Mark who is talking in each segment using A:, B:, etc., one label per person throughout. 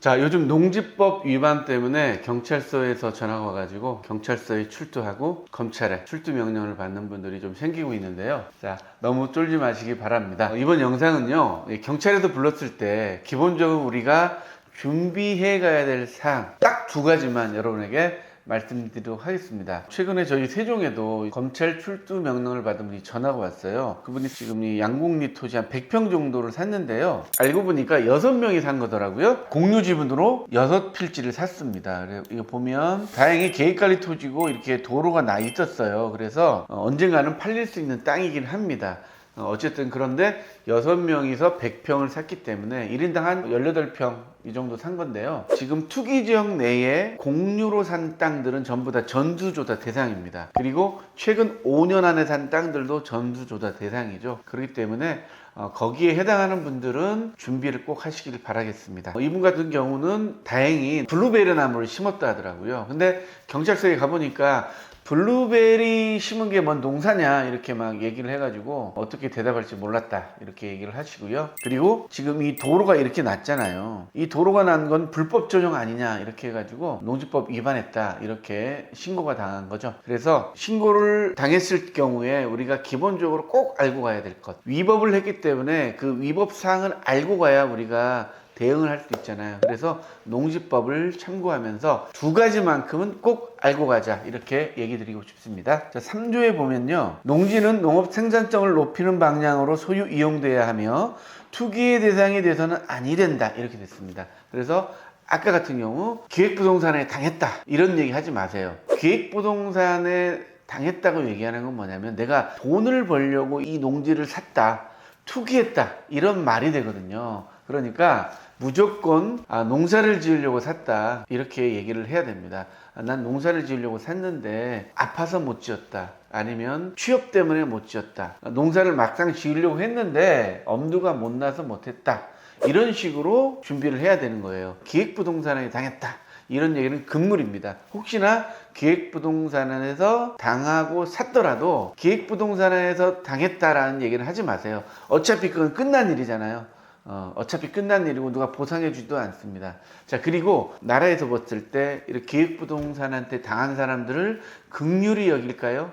A: 자, 요즘 농지법 위반 때문에 경찰서에서 전화가 와가지고 경찰서에 출두하고 검찰에 출두 명령을 받는 분들이 좀 생기고 있는데요. 자, 너무 쫄지 마시기 바랍니다. 어, 이번 영상은요, 이 경찰에서 불렀을 때 기본적으로 우리가 준비해 가야 될 사항 딱 두 가지만 여러분에게 말씀드리도록 하겠습니다. 최근에 저희 세종에도 검찰 출두 명령을 받은 분이 전화가 왔어요. 그분이 지금 이 양곡리 토지 한 100평 정도를 샀는데요. 알고 보니까 6명이 산 거더라고요. 공유 지분으로 6필지를 샀습니다. 이거 보면 다행히 계획관리 토지고 이렇게 도로가 나 있었어요. 그래서 어, 언젠가는 팔릴 수 있는 땅이긴 합니다. 어, 어쨌든 그런데 여섯 명이서 100평을 샀기 때문에 1인당 한 18평 이 정도 산 건데요. 지금 투기 지역 내에 공유로 산 땅들은 전부 다 전수조사 대상입니다. 그리고 최근 5년 안에 산 땅들도 전수조사 대상이죠. 그렇기 때문에 어, 거기에 해당하는 분들은 준비를 꼭 하시길 바라겠습니다. 어, 이분 같은 경우는 다행히 블루베리 나무를 심었다 하더라고요. 근데 경찰서에 가보니까 블루베리 심은 게 뭔 농사냐 이렇게 막 얘기를 해가지고 어떻게 대답할지 몰랐다 이렇게 얘기를 하시고요. 그리고 지금 이 도로가 이렇게 났잖아요. 이 도로가 난 건 불법 조정 아니냐 이렇게 해가지고 농지법 위반했다 이렇게 신고가 당한 거죠. 그래서 신고를 당했을 경우에 우리가 기본적으로 꼭 알고 가야 될 것. 위법을 했기 때문에 그 위법 사항을 알고 가야 우리가 대응을 할 수 있잖아요. 그래서 농지법을 참고하면서 두 가지만큼은 꼭 알고 가자 이렇게 얘기 드리고 싶습니다. 자, 3조에 보면요. 농지는 농업 생산성을 높이는 방향으로 소유 이용돼야 하며 투기의 대상이 돼서는 아니 된다 이렇게 됐습니다. 그래서 아까 같은 경우 기획부동산에 당했다 이런 얘기 하지 마세요. 기획부동산에 당했다고 얘기하는 건 뭐냐면 내가 돈을 벌려고 이 농지를 샀다 투기했다 이런 말이 되거든요. 그러니까 무조건 아, 농사를 지으려고 샀다 이렇게 얘기를 해야 됩니다. 아, 난 농사를 지으려고 샀는데 아파서 못 지었다. 아니면 취업 때문에 못 지었다. 아, 농사를 막상 지으려고 했는데 엄두가 못 나서 못했다. 이런 식으로 준비를 해야 되는 거예요. 기획부동산에 당했다. 이런 얘기는 금물입니다. 혹시나 기획부동산에서 당하고 샀더라도 기획부동산에서 당했다라는 얘기를 하지 마세요. 어차피 그건 끝난 일이잖아요. 어, 어차피 끝난 일이고 누가 보상해 주지도 않습니다. 자, 그리고 나라에서 봤을 때 이렇게 기획부동산한테 당한 사람들을 극률이 여길까요?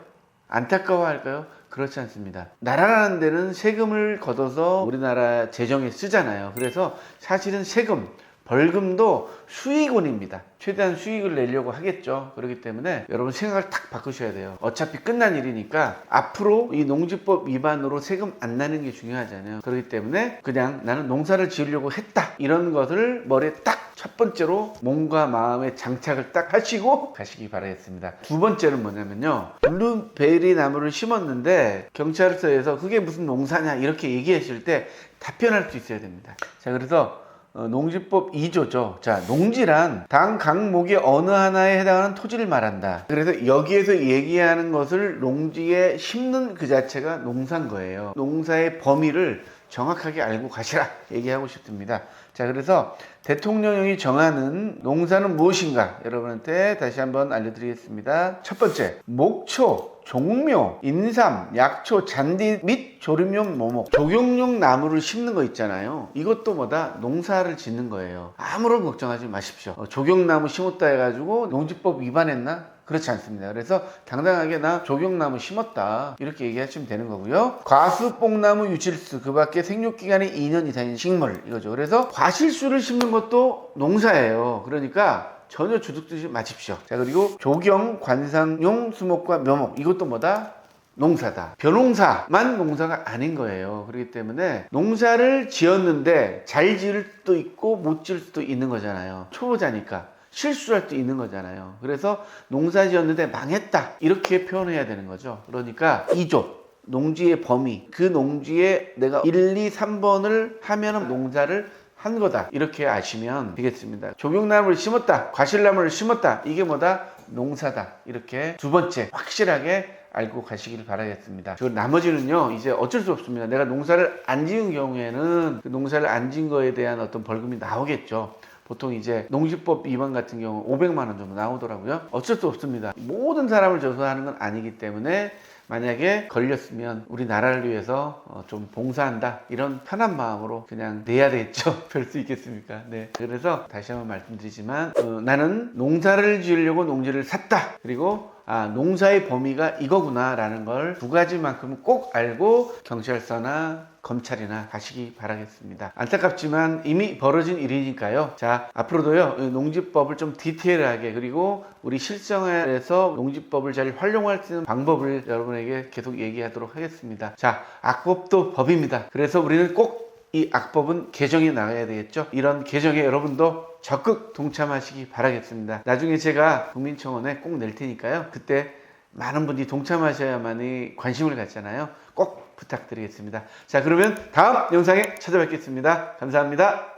A: 안타까워할까요? 그렇지 않습니다. 나라라는 데는 세금을 걷어서 우리나라 재정에 쓰잖아요. 그래서 사실은 세금, 벌금도 수익원입니다. 최대한 수익을 내려고 하겠죠. 그렇기 때문에 여러분 생각을 탁 바꾸셔야 돼요. 어차피 끝난 일이니까 앞으로 이 농지법 위반으로 세금 안 나는 게 중요하잖아요. 그렇기 때문에 그냥 나는 농사를 지으려고 했다. 이런 것을 머리에 딱 첫 번째로 몸과 마음의 장착을 딱 하시고 가시기 바라겠습니다. 두 번째는 뭐냐면요. 블루베리 나무를 심었는데 경찰서에서 그게 무슨 농사냐 이렇게 얘기하실 때 답변할 수 있어야 됩니다. 자, 그래서 어, 농지법 2조죠. 자, 농지란 당 강목의 어느 하나에 해당하는 토지를 말한다. 그래서 여기에서 얘기하는 것을 농지에 심는 그 자체가 농사인 거예요. 농사의 범위를 정확하게 알고 가시라 얘기하고 싶습니다. 자, 그래서 대통령이 정하는 농사는 무엇인가 여러분한테 다시 한번 알려드리겠습니다. 첫 번째, 목초, 종묘, 인삼, 약초, 잔디 및 조림용 모목, 조경용 나무를 심는 거 있잖아요. 이것도 뭐다 농사를 짓는 거예요. 아무런 걱정하지 마십시오. 어, 조경나무 심었다 해가지고 농지법 위반했나? 그렇지 않습니다. 그래서 당당하게 나 조경나무 심었다 이렇게 얘기하시면 되는 거고요. 과수, 뽕나무, 유실수 그 밖에 생육기간이 2년 이상인 식물 이거죠. 그래서 과실수를 심는 것도 농사예요. 그러니까 전혀 주눅들지 마십시오. 자 그리고 조경, 관상용, 수목과 묘목 이것도 뭐다? 농사다. 벼농사만 농사가 아닌 거예요. 그렇기 때문에 농사를 지었는데 잘 지을 수도 있고 못 지을 수도 있는 거잖아요. 초보자니까. 실수할 수도 있는 거잖아요. 그래서 농사 지었는데 망했다. 이렇게 표현해야 되는 거죠. 그러니까 2조. 농지의 범위. 그 농지에 내가 1, 2, 3번을 하면은 농사를 한 거다. 이렇게 아시면 되겠습니다. 조경나무를 심었다. 과실나무를 심었다. 이게 뭐다? 농사다. 이렇게 두 번째 확실하게 알고 가시길 바라겠습니다. 저 나머지는요, 이제 어쩔 수 없습니다. 내가 농사를 안 지은 경우에는 그 농사를 안 지은 거에 대한 어떤 벌금이 나오겠죠. 보통 이제 농지법 위반 같은 경우 500만 원 정도 나오더라고요. 어쩔 수 없습니다. 모든 사람을 저소하는 건 아니기 때문에 만약에 걸렸으면 우리 나라를 위해서 어, 좀 봉사한다 이런 편한 마음으로 그냥 내야 되겠죠 별 수 있겠습니까 네 그래서 다시 한번 말씀드리지만 어, 나는 농사를 지으려고 농지를 샀다 그리고 아 농사의 범위가 이거구나라는 걸 두 가지만큼은 꼭 알고 경찰서나 검찰이나 가시기 바라겠습니다. 안타깝지만 이미 벌어진 일이니까요. 자, 앞으로도요, 이 농지법을 좀 디테일하게 그리고 우리 실생활에서 농지법을 잘 활용할 수 있는 방법을 여러분에게 계속 얘기하도록 하겠습니다. 자, 악법도 법입니다. 그래서 우리는 꼭 이 악법은 개정이 나가야 되겠죠. 이런 개정에 여러분도 적극 동참하시기 바라겠습니다. 나중에 제가 국민청원에 꼭 낼 테니까요. 그때 많은 분들이 동참하셔야만이 관심을 갖잖아요. 꼭 부탁드리겠습니다. 자, 그러면 다음 영상에 찾아뵙겠습니다. 감사합니다.